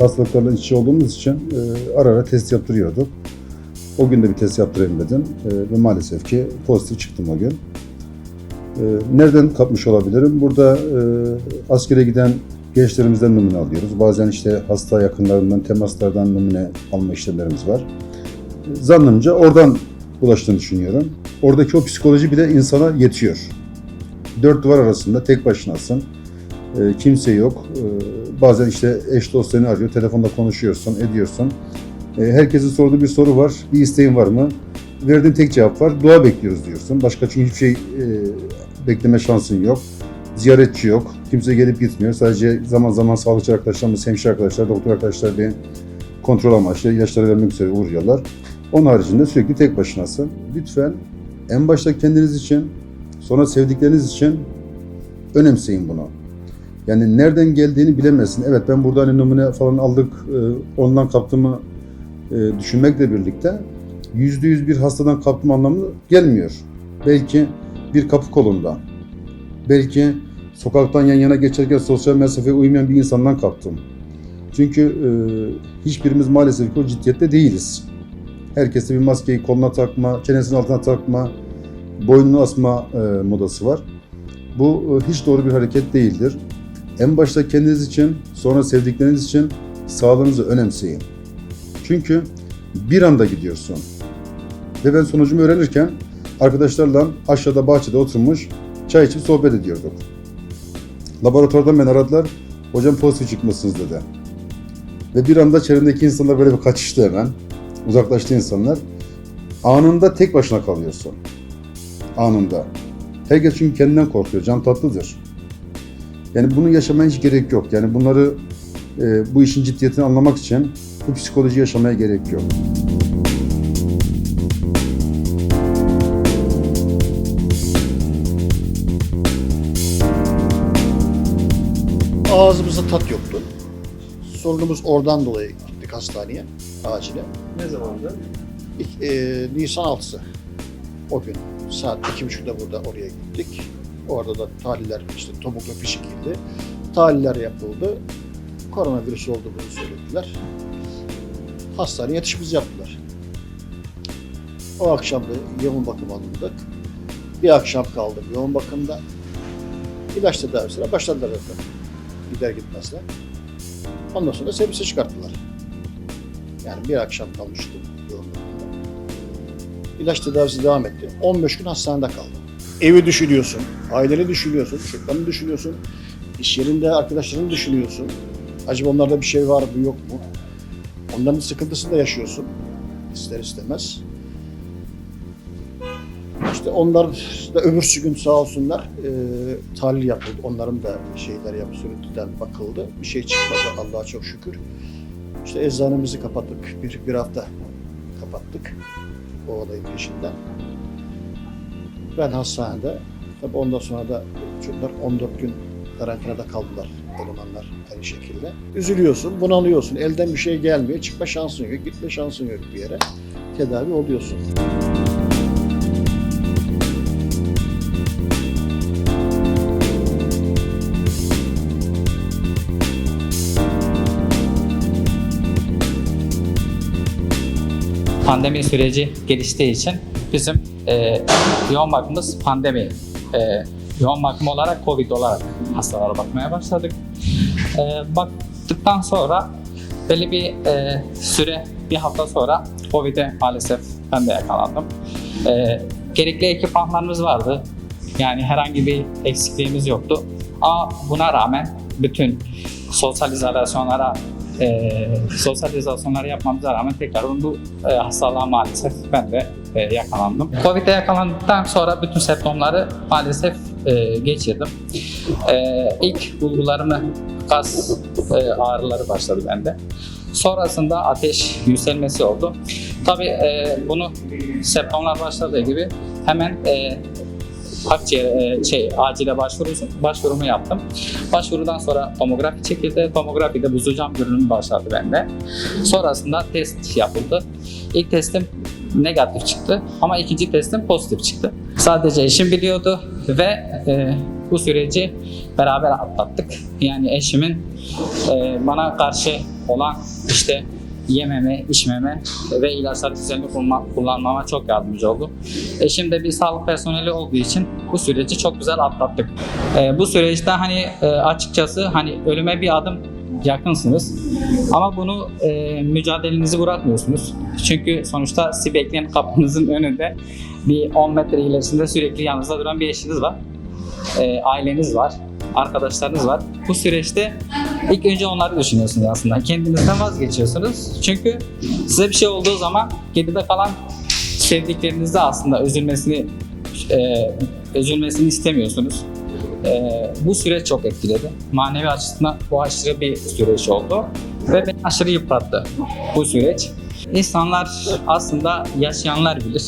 hastalıklarla iç olduğumuz için e, ara ara test yaptırıyorduk. O gün de bir test yaptırayım dedim E, ve maalesef ki pozitif çıktım o gün. E, nereden kapmış olabilirim? Burada e, askere giden gençlerimizden numune alıyoruz. Bazen işte hasta yakınlarından, temaslardan numune alma işlemlerimiz var. E, Zannımca oradan ulaştığını düşünüyorum. Oradaki o psikoloji bile insana yetiyor. Dört duvar arasında tek başınasın. E, kimse yok. E, bazen işte eş dost seni arıyor, telefonda konuşuyorsun, ediyorsun. E, herkesin sorduğu bir soru var, bir isteğin var mı? Verdiğin tek cevap var, dua bekliyoruz diyorsun. Başka çünkü hiçbir şey e, bekleme şansın yok. Ziyaretçi yok, kimse gelip gitmiyor. Sadece zaman zaman sağlıkçı arkadaşlarımız, hemşire arkadaşlar, doktor arkadaşlar bir kontrol amaçlı ilaçları vermek üzere uğruyorlar. Onun haricinde sürekli tek başınasın. Lütfen en başta kendiniz için, sonra sevdikleriniz için önemseyin bunu. Yani nereden geldiğini bilemezsin. Evet ben burada hani numune falan aldık, e, ondan kaptığımı e, düşünmekle birlikte yüzde yüz bir hastadan kaptım anlamı gelmiyor. Belki bir kapı kolunda, belki sokaktan yan yana geçerken sosyal mesafeye uymayan bir insandan kaptım. Çünkü e, hiçbirimiz maalesef ki o ciddiyette değiliz. Herkes de bir maskeyi koluna takma, çenesinin altına takma, boynunu asma e, modası var. Bu e, hiç doğru bir hareket değildir. En başta kendiniz için, sonra sevdikleriniz için sağlığınızı önemseyin. Çünkü bir anda gidiyorsun. Ve ben sonucumu öğrenirken arkadaşlarla aşağıda bahçede oturmuş çay içip sohbet ediyorduk. Laboratuvardan beni aradılar. Hocam pozitif çıkmışsınız dedi. Ve bir anda çevremdeki insanlar böyle bir kaçıştı hemen. Uzaklaştı insanlar. Anında tek başına kalıyorsun. Anında. Herkes çünkü kendinden korkuyor. Can tatlıdır. Yani bunu yaşamaya hiç gerek yok. Yani bunları e, bu işin ciddiyetini anlamak için bu psikoloji yaşamaya gerek yok. Ağzımızda tat yoktu. Sorunumuz oradan dolayı gittik hastaneye, acile. Ne zamanda? İlk, e, Nisan 6'sı. O gün saat iki buçukta burada oraya gittik. Orada da tahliller işte tomografi çekildi. Tahliller yapıldı. Koronavirüs olduğunu söylediler. Hastaneye yatışımız yaptılar. O akşam da yoğun bakım alındık. Bir akşam kaldım yoğun bakımda. İlaç tedavisine başladılar zaten. Gider gitmezler. Ondan sonra servise çıkarttılar. Yani bir akşam kalmıştım yoğun bakımda. İlaç tedavisi devam etti. 15 gün hastanede kaldım. Evi düşünüyorsun, aileni düşünüyorsun, çocuklarını düşünüyorsun, iş yerinde arkadaşlarını düşünüyorsun. Acaba onlarda bir şey var mı yok mu? Onların sıkıntısını da yaşıyorsun ister istemez. İşte onlar da öbürsü gün sağ olsunlar e, tahlil yapıldı. Onların da şeyler yapıldı, sürüntüden bakıldı. Bir şey çıkmadı Allah'a çok şükür. İşte eczanemizi kapattık. Bir, bir hafta kapattık o olayın peşinden. Ben hastanede. Tabii ondan sonra da çocuklar 14 gün karantinada kaldılar elemanlar aynı şekilde. Üzülüyorsun, bunalıyorsun. Elden bir şey gelmiyor. Çıkma şansın yok, gitme şansın yok bir yere. Tedavi oluyorsun. pandemi süreci geliştiği için bizim e, yoğun bakımımız pandemi e, yoğun bakım olarak Covid olarak hastalara bakmaya başladık. E, baktıktan sonra belli bir e, süre, bir hafta sonra Covid'e maalesef ben de yakalandım. E, gerekli ekipmanlarımız vardı. Yani herhangi bir eksikliğimiz yoktu. Ama buna rağmen bütün sosyal izolasyonlara e, sosyalizasyonları yapmamıza rağmen tekrar bu e, hastalığa maalesef ben de e, yakalandım. Covid'e yakalandıktan sonra bütün semptomları maalesef e, geçirdim. E, ilk bulgularımı kas e, ağrıları başladı bende. Sonrasında ateş yükselmesi oldu. Tabii e, bunu semptomlar başladığı gibi hemen e, akciğer e, şey acile başvurusu başvurumu yaptım. Başvurudan sonra tomografi çekildi. Tomografide buzlu cam görünümü başladı bende. Sonrasında test yapıldı. İlk testim negatif çıktı ama ikinci testim pozitif çıktı. Sadece eşim biliyordu ve e, bu süreci beraber atlattık. Yani eşimin e, bana karşı olan işte yememe, içmeme ve ilaçları düzenli kullanma- kullanmama çok yardımcı oldu. Eşim de bir sağlık personeli olduğu için bu süreci çok güzel atlattık. Ee, bu süreçte hani e, açıkçası hani ölüme bir adım yakınsınız. Ama bunu e, mücadelenizi bırakmıyorsunuz. Çünkü sonuçta sizi bekleyen kapınızın önünde bir 10 metre ilerisinde sürekli yanınızda duran bir eşiniz var. E, aileniz var, arkadaşlarınız var. Bu süreçte ilk önce onları düşünüyorsunuz aslında. Kendinizden vazgeçiyorsunuz. Çünkü size bir şey olduğu zaman geride kalan sevdiklerinizde aslında üzülmesini e, üzülmesini istemiyorsunuz. E, bu süreç çok etkiledi. Manevi açısından bu aşırı bir süreç oldu ve beni aşırı yıprattı bu süreç. İnsanlar aslında yaşayanlar bilir.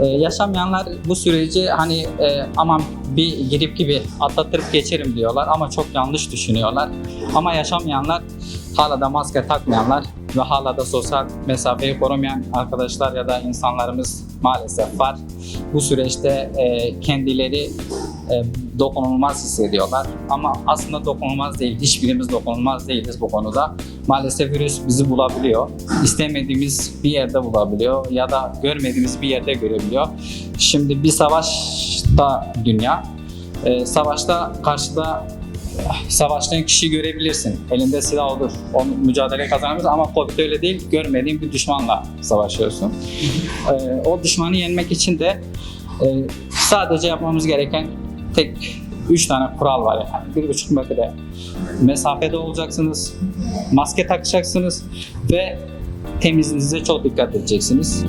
Ee, yaşamayanlar bu süreci hani e, aman bir girip gibi atlatırıp geçerim diyorlar ama çok yanlış düşünüyorlar. Ama yaşamayanlar hala da maske takmayanlar ve hala da sosyal mesafeyi korumayan arkadaşlar ya da insanlarımız maalesef var. Bu süreçte e, kendileri e, dokunulmaz hissediyorlar. Ama aslında dokunulmaz değil. Hiçbirimiz dokunulmaz değiliz bu konuda. Maalesef virüs bizi bulabiliyor. İstemediğimiz bir yerde bulabiliyor ya da görmediğimiz bir yerde görebiliyor. Şimdi bir savaşta dünya. E, savaşta karşıda savaştığın kişiyi görebilirsin. Elinde silah olur. O mücadele kazanabilirsin ama Covid öyle değil. Görmediğin bir düşmanla savaşıyorsun. E, o düşmanı yenmek için de e, sadece yapmamız gereken tek üç tane kural var yani. Bir buçuk metre mesafede olacaksınız, maske takacaksınız ve temizliğinize çok dikkat edeceksiniz.